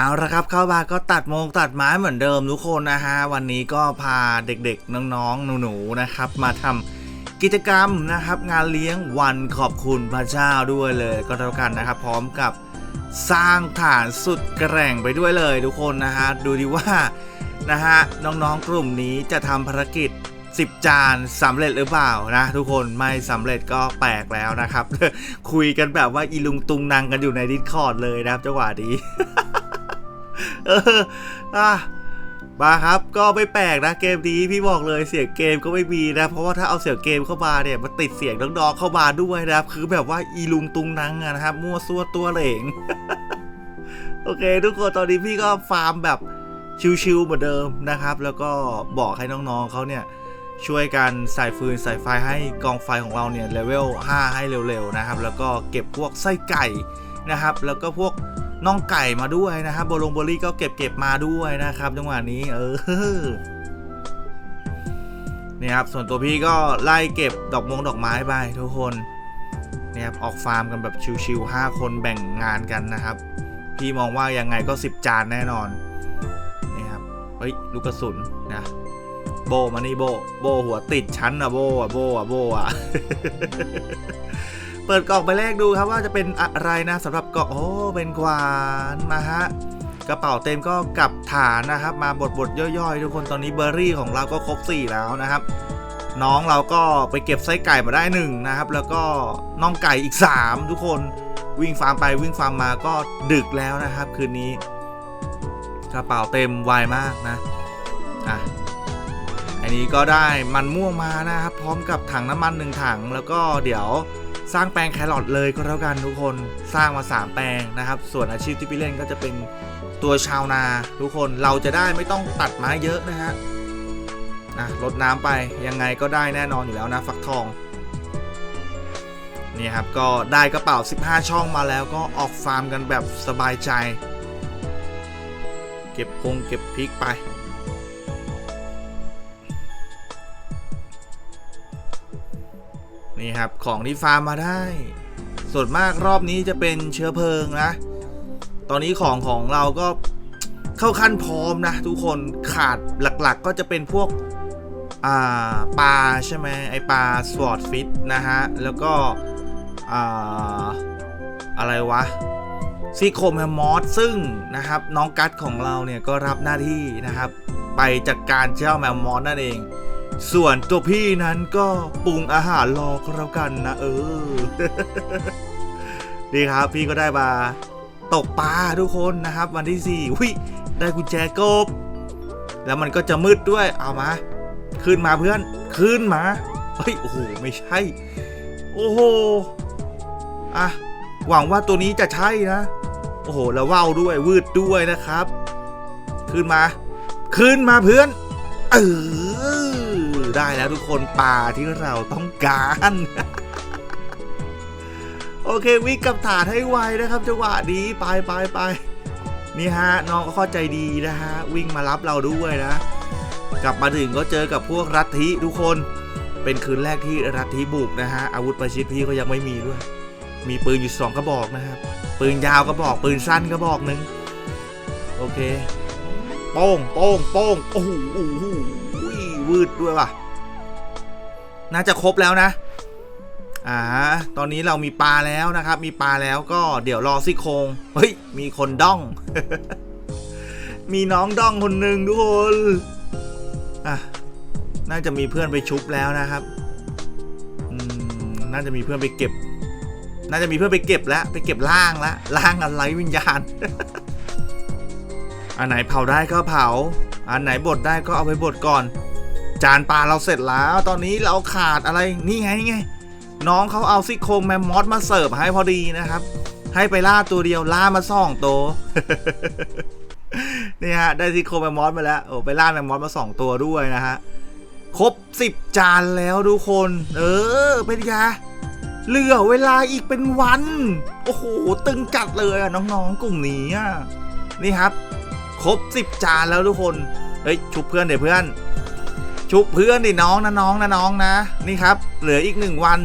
เอาละครับเข้ามาก็ตัดโมงตัดไม้เหมือนเดิมทุกคนนะฮะวันนี้ก็พาเด็กๆน้องๆหนูๆนะครับ มาทำกิจกรรมนะครับ งานเลี้ยงวันขอบคุณพระเจ้าด้วยเลย ก็แล้วกันนะครับ พร้อมกับสร้างฐานสุดแกร่งไปด้วยเลยทุกคนนะฮะดูดีว่านะฮะน้องๆกลุ่มนี้จะทำภารกิจ 10 จานสำเร็จหรือเปล่านะทุกคนไม่สำเร็จก็แปลกแล้วนะครับ คุยกันแบบว่าอีลุงตุงนางกันอยู่ในดิสคอร์ดเลยนะครับจังหวะนี้ เอออะมาครับก็ไม่แปลกนะเกมนี้พี่บอกเลยเสียงเกมก็ไม่มีนะ เพราะว่าถ้าเอาเสียงเกมเข้ามาเนี่ยมันติดเสียงน้องๆเข้ามาด้วยนะครับ คือแบบว่าอีลุงตุงนังนะครับ มั่วซั่วตัวเหลงโอเค ทุกคนตอนนี้พี่ก็ฟาร์มแบบชิวๆเหมือนเดิมนะครับ แล้วก็บอกให้น้องๆเขาเนี่ยช่วยกันใส่ฟืนใส่ไฟให้กองไฟของเราเนี่ยเลเวล 5 ให้เร็วๆนะครับ แล้วก็เก็บพวกไส้ไก่นะครับ แล้วก็พวก น่องไก่มาด้วยนะครับโบลงโบลี่ก็เก็บเก็บมาด้วยนะครับจังหวะนี้ เออนี่ครับส่วนตัวพี่ก็ไล่เก็บดอกมงดอกไม้ไปทุกคนนี่ครับออกฟาร์มกันแบบชิวๆ5คนแบ่งงานกันนะครับ พี่มองว่ายังไงก็ 10 จานแน่นอนนี่ครับเฮ้ยลูกกระสุนนะโบมานี่โบโบหัวติดชั้นอะโบอะโบอะโบอะ เปิดกล่องไปแรกดูครับว่าจะเป็นอะไรนะสำหรับกล่องโอ้เป็นกวานมาฮะกระเป๋าเต็มก็กลับฐานนะครับ มาบทบทย่อยๆ ทุกคนตอนนี้เบอร์รี่ของเราก็ครบ 4 แล้วนะครับ น้องเราก็ไปเก็บไส้ไก่มาได้หนึ่งนะครับ แล้วก็น่องไก่อีก 3 ทุกคนวิ่งฟาร์มไปวิ่งฟาร์มมาก็ดึกแล้วนะครับ คืนนี้ กระเป๋าเต็มไวมากนะอะอันนี้ก็ได้มันม่วงมานะครับ พร้อมกับถังน้ำมันหนึ่งถังแล้วก็เดี๋ยว สร้างแปลงแครอทเลยก็แล้วกันทุกคนสร้างมา 3 แปลงนะครับ ส่วนอาชีพที่พี่เล่นก็จะเป็นตัวชาวนาทุกคนเราจะได้ไม่ต้องตัดไม้เยอะนะฮะอะลดน้ำไปยังไงก็ได้แน่นอนอยู่แล้วนะฟักทองนี่ครับก็ได้กระเป๋า 15 ช่องมาแล้วก็ออกฟาร์มกันแบบสบายใจ เก็บพงเก็บพริกไป ครับของที่ฟาร์มมาได้ ส่วนมากรอบนี้จะเป็นเชื้อเพลิงนะ ตอนนี้ของของเราก็เข้าขั้นพร้อมนะ ทุกคนขาดหลักๆก็จะเป็นพวกปลาใช่ไหมไอปลาสวอตฟิตนะฮะ แล้วก็ออะไรวะซีโครแมมมอสซึ่งนะครับน้องกัดของเราเนี่ยก็รับหน้าที่นะครับ ไปจัดการเจ้าแมมมอสนั่นเอง ส่วนตัวพี่นั้นก็ปรุงอาหารรอก็แล้วกันนะเออดีครับพี่ก็ได้มาตกปลาทุกคนนะครับ วันที่4ี่วิได้กุญแจกบ แล้วมันก็จะมืดด้วยเอามา ขึ้นมาเพื่อนขึ้นมาเฮ้ยโอ้โหไม่ใช่ โอ้โหอะหวังว่าตัวนี้จะใช่นะ โอ้โหแล้วว่าวด้วยวืดด้วยนะครับ ขึ้นมา ขึ้นมาเพื่อน เออ ได้แล้วทุกคนปลาที่เราต้องการ โอเควิ่งกับฐานให้ไวนะครับจังหวะนี้ไปไปไปนี่ฮะน้องก็เข้าใจดีนะฮะวิ่งมารับเราด้วยนะ กลับมาถึงก็เจอกับพวกรัฐิทุกคน เป็นคืนแรกที่รัฐิบุกนะฮะอาวุธประชิดพี่ก็ยังไม่มีด้วย มีปืนอยู่สองกระบอกนะครับปืนยาวกระบอกปืนสั้นกระบอกหนึ่งโอเคโป้งโป้งโป้งโอ้โหโอ้โหวืดด้วยว่ะ น่าจะครบแล้วนะอ่าตอนนี้เรามีปลาแล้วนะครับ มีปลาแล้วก็เดี๋ยวรอซี่โครงเฮ้ยมีคนด้อง มีน้องด้องคนหนึ่งทุกคนอะน่าจะมีเพื่อนไปชุบแล้วนะครับอืมน่าจะมีเพื่อนไปเก็บ น่าจะมีเพื่อนไปเก็บแล้วไปเก็บล่างแล้วล่างอะไรวิญญาณ อันไหนเผาได้ก็เผา อันไหนบดได้ก็เอาไปบดก่อน จานปลาเราเสร็จแล้ว ตอนนี้เราขาดอะไรนี่ไงนี่ไง น้องเขาเอาซี่โครงแมมมอสมาเสิร์ฟให้พอดีนะครับ ให้ไปล่าตัวเดียวล่ามาสองตัวนี่ฮะได้ซี่โครงแมมมอสมาแล้วโอ้ไปล่าแมมมอสมาสองตัวด้วยนะฮะครบสิบจานแล้วทุกคน เออเป็นไงเหลือเวลาอีกเป็นวัน โอ้โห ตึงจัดเลยอะน้องๆกลุ่มนี้อะนี่ครับ ครบสิบจานแล้วทุกคน เฮ้ยชุบเพื่อนเดี๋ยวเพื่อน ชุบเพื่อนดิน้องนะน้องนะน้องนะ นี่ครับ เหลืออีกหนึ่งวัน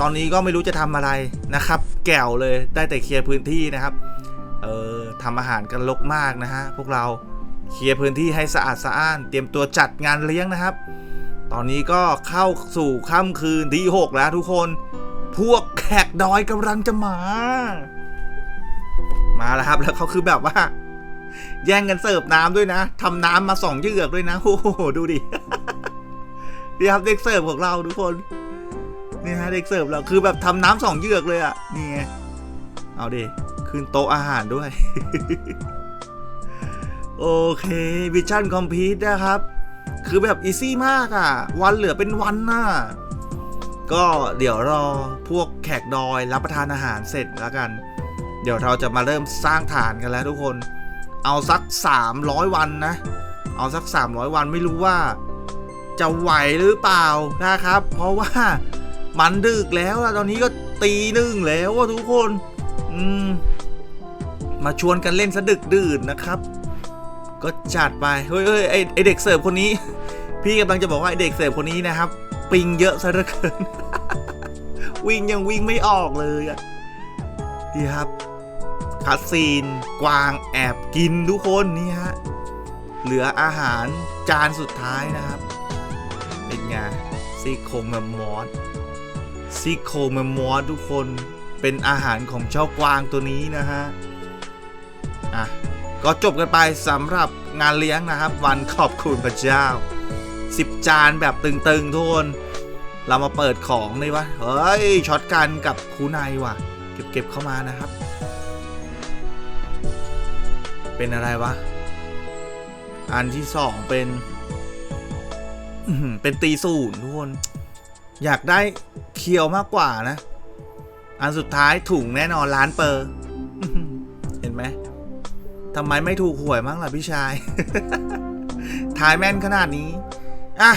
ตอนนี้ก็ไม่รู้จะทำอะไรนะครับ แก่วเลยได้แต่เคลียร์พื้นที่นะครับ เออทำอาหารกันลกมากนะฮะพวกเราเคลียร์พื้นที่ให้สะอาดสะอ้าน เตรียมตัวจัดงานเลี้ยงนะครับ ตอนนี้ก็เข้าสู่ค่ำคืนที่6แล้วทุกคน พวกแขกดอยกำลังจะมา มาแล้วครับแล้วเขาคือแบบว่า แย่งกันเสิร์ฟน้ำด้วยนะทำน้ำมาสองเหยือกด้วยนะโอ้โหดูดินี่ครับเด็กเสิร์ฟของเราทุกคนนี่ฮะเด็กเสิร์ฟเราคือแบบทำน้ำสองเหยือกเลยอะ่ะนี่ไงเอาดิขึ้นโต๊ะอาหารด้วย โอเควิชั่นคอมพิวนะครับ คือแบบอีซี่มากอะ่ะ วันเหลือเป็นวันน่ะก็เดี๋ยวรอพวกแขกดอยรับประทานอาหารเสร็จแล้วกัน เดี๋ยวเราจะมาเริ่มสร้างฐานกันแล้วทุกคน เอาสัก 300 วันนะ เอาสัก 300 วันไม่รู้ว่า จะไหวหรือเปล่านะครับ เพราะว่ามันดึกแล้วตอนนี้ก็ตีหนึ่งแล้วทุกคน อืม มาชวนกันเล่นสะดึกดื่นนะครับ ก็จัดไป เฮ้ยเฮ้ยไอไอเด็กเสิร์ฟคนนี้ พี่กำลังจะบอกว่าไอเด็กเสิร์ฟคนนี้นะครับ ปิงเยอะซะเหลือเกิน วิ่งยังวิ่งไม่ออกเลยอะดีครับ คาซีน กวางแอบกินทุกคนนี่ฮะ เหลืออาหารจานสุดท้ายนะครับ เป็นไงซี่โครงแมมมอสซี่โครงแมมมอสทุกคนเป็นอาหารของเจ้ากวางตัวนี้นะฮะ อะ ก็จบกันไปสำหรับงานเลี้ยงนะครับ วันขอบคุณพระเจ้า 10 จานแบบตึงๆทุกคนเรามาเปิดของเลยวะ เฮ้ย ช็อตกันกับคูไนว่ะ เก็บ ๆ เข้ามานะครับ เป็นอะไรวะ อันที่สองเป็นเป็นตีศูนย์ทุกคน อยากได้เคียวมากกว่านะ อันสุดท้ายถุงแน่นอนล้านเปอร์เห็นไหมทำไมไม่ถูกหวยมั้งล่ะพี่ชาย ทายแม่นขนาดนี้ อะ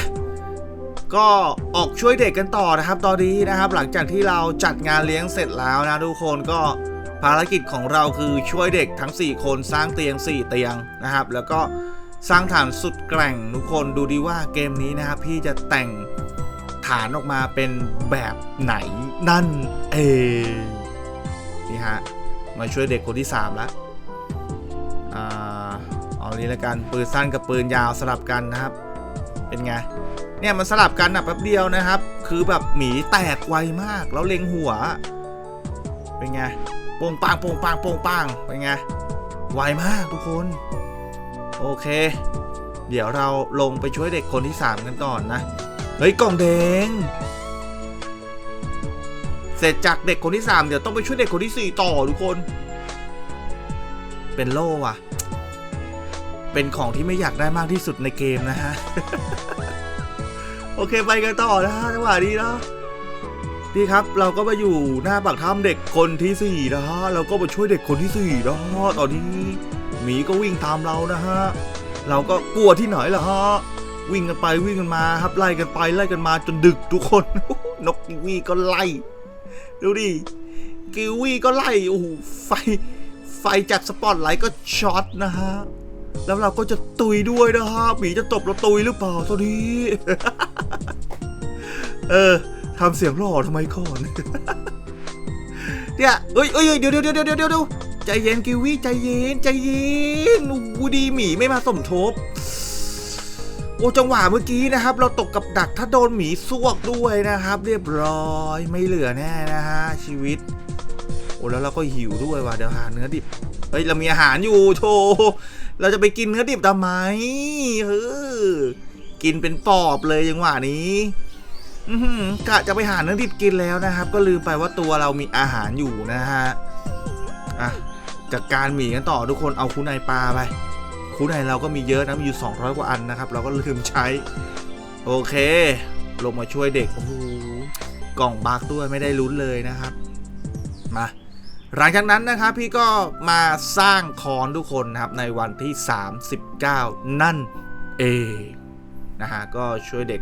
ก็ออกช่วยเด็กกันต่อนะครับ ตอนนี้นะครับ หลังจากที่เราจัดงานเลี้ยงเสร็จแล้วนะทุกคนก็ ภารกิจของเราคือช่วยเด็กทั้ง 4 คนสร้างเตียง 4 เตียงนะครับ แล้วก็สร้างฐานสุดแกร่งทุกคนดูดีว่าเกมนี้นะครับพี่จะแต่งฐานออกมาเป็นแบบไหนนั่นเองนี่ฮะมาช่วยเด็กคนที่ 3 แล้วอ่าเอานี้แล้วกันปืนสั้นกับปืนยาวสลับกันนะครับ เป็นไงเนี่ยมันสลับกันอะแป๊บเดียวนะครับ คือแบบหมีแตกไวมากแล้วเล็งหัว เป็นไง โป่งปางโป่งปางโป่งปางเป็นไงไวมากทุกคน โอเค เดี๋ยวเราลงไปช่วยเด็กคนที่ 3 กันก่อนนะ เฮ้ยกล่องแดงเสร็จจากเด็กคนที่ 3 เดี๋ยวต้องไปช่วยเด็กคนที่ 4 ต่อทุกคน เป็นโล่ว่ะเป็นของที่ไม่อยากได้มากที่สุดในเกมนะฮะ โอเคไปกันต่อนะฮะจังหวะนี้นะ ดีครับเราก็มาอยู่หน้าปากถ้ำเด็กคนที่สี่นะฮะเราก็มาช่วยเด็กคนที่สี่นะฮะตอนนี้หมีก็วิ่งตามเรานะฮะเราก็กลัวที่ไหนล่ะฮะวิ่งกันไปวิ่งกันมาครับไล่กันไปไล่กันมาจนดึกทุกคน นกกิวีก็ไล่ ดูดิกิวีก็ไล่โอ้โหไฟไฟจากสปอตไลท์ก็ช็อตนะฮะแล้วเราก็จะตุยด้วยนะฮะหมีจะตบเราตุยหรือเปล่าตอนนี้เออ ทำเสียงหล่อทำไมก่อนเนี่ยเอ้ยเอ้ยเอ้ยเดี๋ยวเดี๋ยวเดี๋ยวเดี๋ยวเดี๋ยวใจเย็นกิวี่ใจเย็นใจเย็นอูดีหมีไม่มาสมทบ โอ้จังหวะเมื่อกี้นะครับ เราตกกับดักถ้าโดนหมีซวกด้วยนะครับ เรียบร้อยไม่เหลือแน่นะฮะชีวิต โอ้แล้วเราก็หิวด้วยว่ะเดี๋ยวหาเนื้อดิบเฮ้ยเรามีอาหารอยู่โธเราจะไปกินเนื้อดิบทำไมเฮ้อกินเป็นปอบเลยจังหวะนี้ กะจะไปหาเนื้อดิบกินแล้วนะครับ ก็ลืมไปว่าตัวเรามีอาหารอยู่นะฮะอะจัดการหมีกันต่อทุกคนเอาคูไนปลาไปคูไนเราก็มีเยอะนะมีอยู่ 200 กว่าอันนะครับ เราก็ลืมใช้ โอเค ลงมาช่วยเด็กโอ้โหกล่องบักด้วยไม่ได้ลุ้นเลยนะครับมาหลังจากนั้นนะครับพี่ก็มาสร้างคอนทุกคนนะครับในวันที่ 39 นั่นเองนะฮะก็ช่วยเด็ก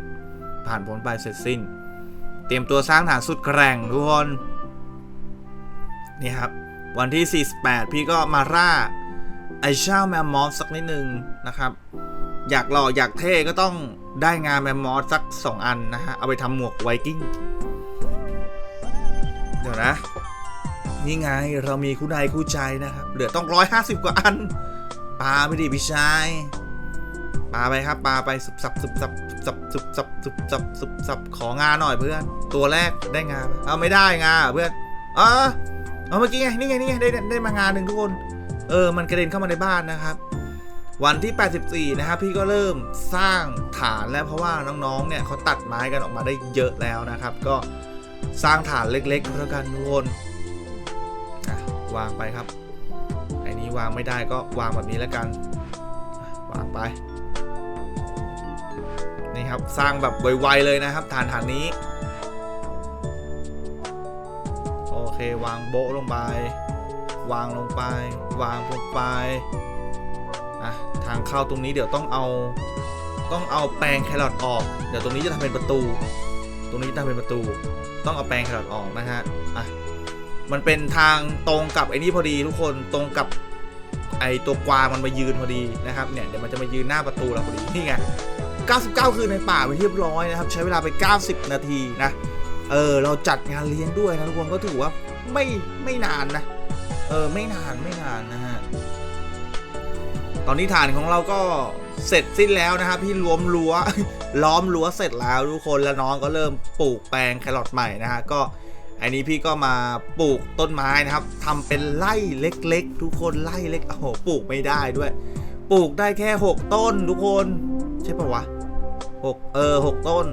ผ่านพ้นไปเสร็จสิ้น เตรียมตัวสร้างฐานสุดแกร่งทุกคน นี่ครับ วันที่ 48 พี่ก็มาร่าไอเช่าแมมมอสสักนิดนึงนะครับ อยากหล่ออยากเท่ก็ต้องได้งานแมมมอสสัก 2 อันนะฮะ เอาไปทำหมวกไวกิ้ง เดี๋ยวนะ นี่ไงเรามีคู่ใดคู่ใจนะครับ เหลือต้องร้อยห้าสิบกว่าอันปาไปดิพี่ชาย ปาไปครับปาไปสุบสับสุบสับสุบสับสุบสับสุบสับสุบสับของานหน่อยเพื่อน ตัวแรกได้งานเอาไม่ได้งานเพื่อนเออเอาเมื่อกี้ไงนี่ไงนี่ไงได้ได้มางานหนึ่งทุกคนเออมันกระเด็นเข้ามาในบ้านนะครับ วันที่ 84 นะครับพี่ก็เริ่มสร้างฐานแล้วเพราะว่าน้องๆเนี่ยเขาตัดไม้กันออกมาได้เยอะแล้วนะครับ ก็สร้างฐานเล็กๆแล้วกันทุกคนวางไปครับไอ้นี้วางไม่ได้ก็วางแบบนี้แล้วกัน วางไป ครับ สร้างแบบไวๆเลยนะครับ ฐานฐานนี้ โอเควางโบะลงไป วางลงไป วางลงไปอะทางเข้าตรงนี้เดี๋ยวต้องเอา ต้องเอาแปลงแครอทออก เดี๋ยวตรงนี้จะทำเป็นประตู ตรงนี้จะทำเป็นประตู ต้องเอาแปลงแครอทออกนะฮะอะมันเป็นทางตรงกับไอ้นี่พอดีทุกคนตรงกับไอ้ตัวกวางมันมายืนพอดีนะครับเนี่ยเดี๋ยวมันจะมายืนหน้าประตูเราพอดีนี่ไง 99 คืนในป่าไปเรียบร้อยนะครับ ใช้เวลาไป 90 นาทีนะ เออ เราจัดงานเลี้ยงด้วยนะทุกคนก็ถือว่าไม่ไม่นานนะ เออ ไม่นานไม่นานนะฮะ ตอนนี้ฐานของเราก็เสร็จสิ้นแล้วนะครับพี่รวมรั้วล้อมรั้วเสร็จแล้วทุกคนแล้วน้องก็เริ่มปลูกแปลงแครอทใหม่นะฮะก็อันนี้พี่ก็มาปลูกต้นไม้นะครับทำเป็นไร่เล็ก ๆ ทุกคนไร่เล็กโอ้โหปลูกไม่ได้ด้วย ปลูกได้แค่ 6 ต้นทุกคน ใช่ปะวะ หกเออหกต้น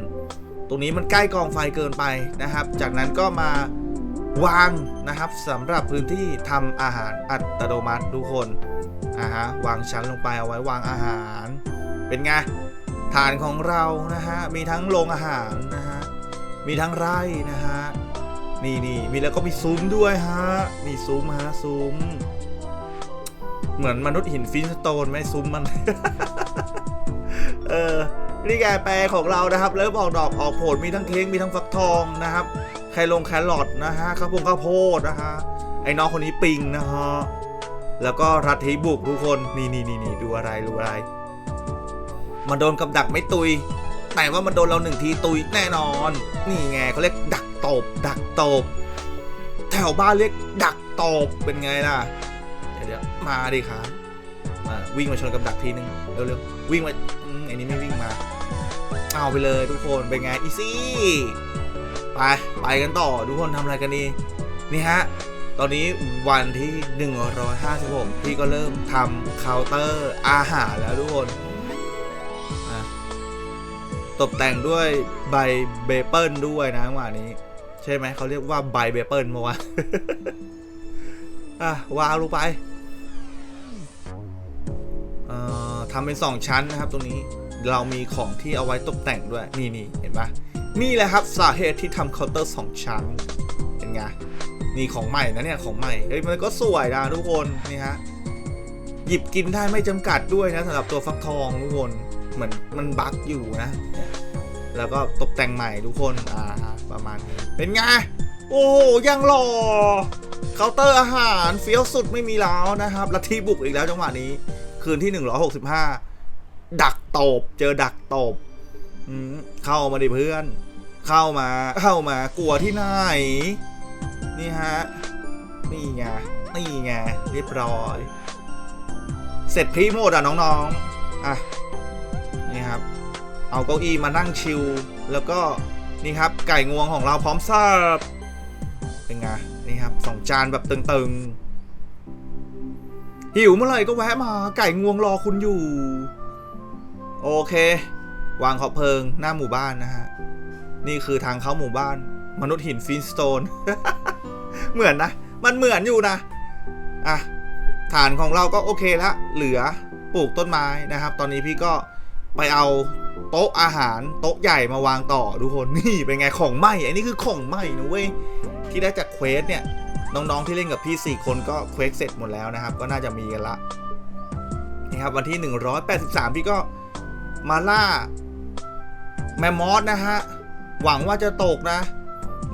ตรงนี้มันใกล้กองไฟเกินไปนะครับ จากนั้นก็มาวางนะครับสำหรับพื้นที่ทำอาหารอัตโนมัติทุกคนอ่าฮะวางชั้นลงไปเอาไว้วางอาหาร เป็นไงฐานของเรานะฮะมีทั้งโรงอาหารนะฮะมีทั้งไร่นะฮะนี่นี่มีแล้วก็มีซุ้มด้วยฮะนี่ซุ้มฮะซุ้มเหมือนมนุษย์หินฟินสโตนไหมซุ้มมัน เออ นี่แกแปลของเรานะครับเริ่มออกดอกออกผลมีทั้งเค้กมีทั้งฟักทองนะครับไคลงแครอทนะฮะข้าวโพดข้าวโพดนะฮะไอ้น้องคนนี้ปิงนะฮะแล้วก็รัฐิบุกทุกคนนี่นี่นี่นี่ดูอะไรดูอะไร มันโดนกับดักไม่ตุย แต่ว่ามันโดนเราหนึ่งทีตุยแน่นอน นี่ไงเขาเรียกดักตบดักตบแถวบ้านเรียกดักตบเป็นไงล่ะเดี๋ยวมาดิครับมาวิ่งมาชนกับดักทีนึงเร็วๆวิ่งมาอืมไอ้นี้ไม่วิ่ง มา เอาไปเลยทุกคนเป็นไงอีซี่ไปไปกันต่อทุกคนทำอะไรกันดีนี่ฮะตอนนี้วันที่ 156 พี่ก็เริ่มทำเคาน์เตอร์อาหารแล้วทุกคนตกแต่งด้วยใบเบเปิลด้วยนะวันนี้ ใช่ไหมเขาเรียกว่าใบเบเปิลมาวะอะวางลงไป เอ่อทำเป็น2ชั้นนะครับตรงนี้ เรามีของที่เอาไว้ตกแต่งด้วยนี่นี่เห็นปะนี่แหละครับสาเหตุที่ทำเคาน์เตอร์2ชั้นเป็นไงนี่ของใหม่นะเนี่ยของใหม่เฮ้ยมันก็สวยนะทุกคนนี่ฮะหยิบกินได้ไม่จำกัดด้วยนะสำหรับตัวฟักทองทุกคนเหมือนมันบั๊กอยู่นะ แล้วก็ตกแต่งใหม่ทุกคนอ่าประมาณนี้เป็นไงโอ้โหยังหล่อเคาน์เตอร์อาหารเฟี้ยวสุดไม่มีแล้วนะครับลัทธิบุกอีกแล้วจังหวะนี้ คืนที่ 165 ดักตบ เจอดักตบเข้ามาดิเพื่อน เข้ามาเข้ามากลัวที่ไหน นี่ฮะ นี่ไงนี่ไงเรียบร้อย เสร็จพรีโมดอะน้องๆอะนี่ครับ เอาเก้าอี้มานั่งชิลแล้วก็นี่ครับไก่งวงของเราพร้อมเสิร์ฟเป็นไงนี่ครับสองจานแบบตึงๆหิวเมื่อไหร่ก็แวะมาไก่งวงรอคุณอยู่ โอเค วางขอบเพลิงหน้าหมู่บ้านนะฮะ นี่คือทางเข้าหมู่บ้าน มนุษย์หินฟินสโตน เหมือนนะ มันเหมือนอยู่นะ อะ ฐานของเราก็โอเคละ เหลือปลูกต้นไม้นะครับ ตอนนี้พี่ก็ไปเอาโต๊ะอาหารโต๊ะใหญ่มาวางต่อทุกคนนี่เป็นไงของใหม่อันนี้คือของใหม่นะเว้ยที่ได้จากเควสเนี่ยน้องๆที่เล่นกับพี่ 4 คนก็เควสเสร็จหมดแล้วนะครับ ก็น่าจะมีกันละนี่ครับวันที่ 183 พี่ก็ มาล่า แมมมอสนะฮะ หวังว่าจะตกนะ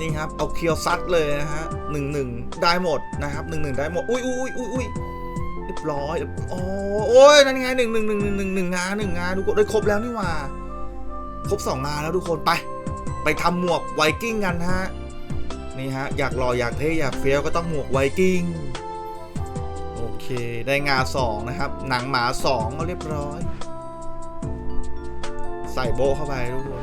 นี่ครับ เอาเคียวซัดเลยนะฮะหนึ่งหนึ่งได้หมดนะครับหนึ่งหนึ่งได้หมด อุ้ยอุ้ยอุ้ยอุ้ยเรียบร้อยโอ้โอ้ยนั่นไงหนึ่งหนึ่งหนึ่งหนึ่งหนึ่งหนึ่งงานหนึ่งงานทุกคนได้ครบแล้วนี่ว่า ครบสองงานแล้วทุกคนไป ไปทำหมวกไวกิ้งกันฮะ นี่ฮะ อยากหล่ออยากเท่อยากเฟี้ยวก็ต้องหมวกไวกิ้งโอเค ได้งาสองนะครับ หนังหมาสองก็เรียบร้อย ส่โบเข้าไปทุกคน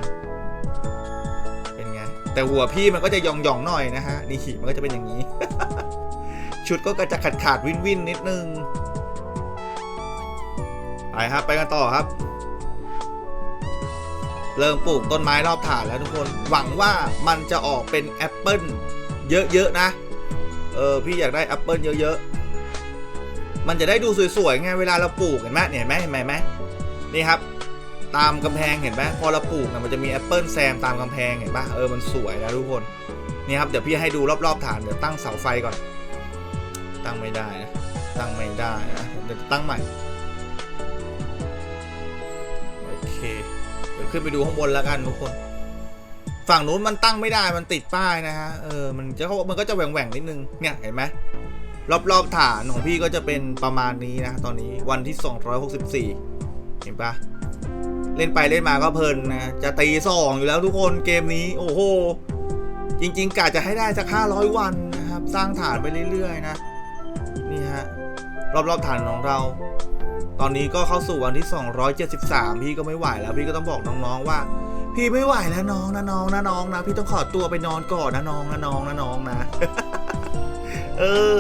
เป็นไง แต่หัวพี่มันก็จะหย่องๆหน่อยนะฮะ นี่มันก็จะเป็นอย่างนี้ ชุดก็จะขาดขาดๆวินวินนิดนึง ไปครับ ไปกันต่อครับ เริ่มปลูกต้นไม้รอบฐานแล้วทุกคน หวังว่ามันจะออกเป็นแอปเปิลเยอะๆนะ เออ พี่อยากได้แอปเปิลเยอะๆ มันจะได้ดูสวยๆไงเวลาเราปลูกเห็นไหมเนี่ยเห็นไหมเห็นไหมเห็นไหมนี่ครับ ตามกำแพงเห็นไหมพอเราปลูกนะมันจะมีแอปเปิลแซมตามกำแพงเห็นปะเออมันสวยนะทุกคนนี่ครับเดี๋ยวพี่ให้ดูรอบๆฐานเดี๋ยวตั้งเสาไฟก่อน ตั้งไม่ได้นะตั้งไม่ได้นะเดี๋ยวตั้งใหม่โอเคเดี๋ยวขึ้นไปดูข้างบนแล้วกันทุกคน ฝั่งนู้นมันตั้งไม่ได้มันติดป้ายนะฮะเออมันจะเขามันก็จะแหว่งๆนิดนึงเนี่ยเห็นไหมรอบๆฐานของพี่ก็จะเป็นประมาณนี้นะตอนนี้วันที่ 264 เห็นปะ เล่นไปเล่นมาก็เพลินนะจะตีสองอยู่แล้วทุกคนเกมนี้ โอ้โห จริง ๆกะจะให้ได้สัก500วันนะครับ สร้างฐานไปเรื่อยๆนะ นี่ฮะ รอบๆฐานของเรา ตอนนี้ก็เข้าสู่วันที่ 273 พี่ก็ไม่ไหวแล้ว พี่ก็ต้องบอกน้องๆว่า พี่ไม่ไหวแล้วน้องนะน้องนะน้องนะ พี่ต้องขอตัวไปนอนก่อนนะน้องนะน้องนะน้องนะ เออ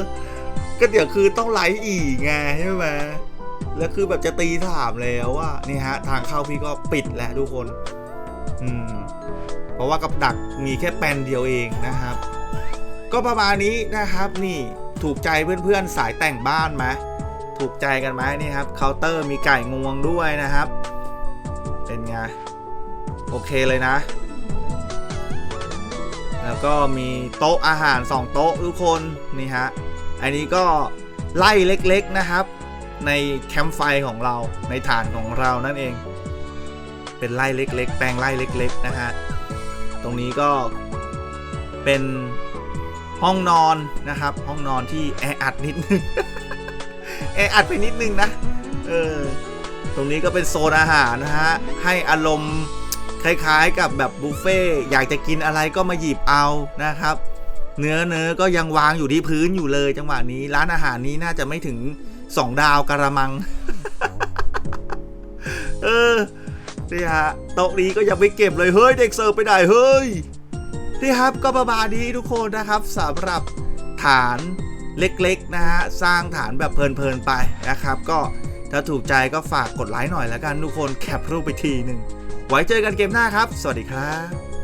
ก็เดี๋ยวคือต้องไลฟ์อีกไงใช่ไหม แล้วคือแบบจะตีถามแล้วว่านี่ฮะ ทางเข้าพี่ก็ปิดแล้วทุกคน อืม เพราะว่ากับดักมีแค่แปนเดียวเองนะครับ ก็ประมาณนี้นะครับนี่ถูกใจเพื่อนๆสายแต่งบ้านไหมถูกใจกันไหมนี่ครับเคาน์เตอร์มีไก่งวงด้วยนะครับ เป็นไงโอเคเลยนะ แล้วก็มีโต๊ะอาหาร 2 โต๊ะทุกคนนี่ฮะอันนี้ก็ไล่เล็กๆนะครับ ในแคมป์ไฟของเราในฐานของเรานั่นเอง เป็นไล่เล็ก ๆ แปลงไล่เล็ก ๆ นะฮะ ตรงนี้ก็เป็นห้องนอนนะครับ ห้องนอนที่แออัดนิดนึงแออัดไปนิดนึงนะเออตรงนี้ก็เป็นโซนอาหารนะฮะให้อารมณ์คล้ายๆกับแบบบุฟเฟ่อยากจะกินอะไรก็มาหยิบเอานะครับ เนื้อเนื้อก็ยังวางอยู่ที่พื้นอยู่เลยจังหวะนี้ร้านอาหารนี้น่าจะไม่ถึง 2ดาวกระมัง เออนี่ฮะโต๊ะนี้ก็ยังไม่เก็บเลยเฮ้ยเด็กเสิร์ฟไปไหนเฮ้ยนี่ครับก็ประมาณนี้ทุกคนนะครับสำหรับฐานเล็กๆนะฮะสร้างฐานแบบเพลินๆไปนะครับ ก็ถ้าถูกใจก็ฝากกดไลค์หน่อยแล้วกันทุกคนแคปรูปไปทีหนึ่งไว้เจอกันเกมหน้าครับ สวัสดีครับ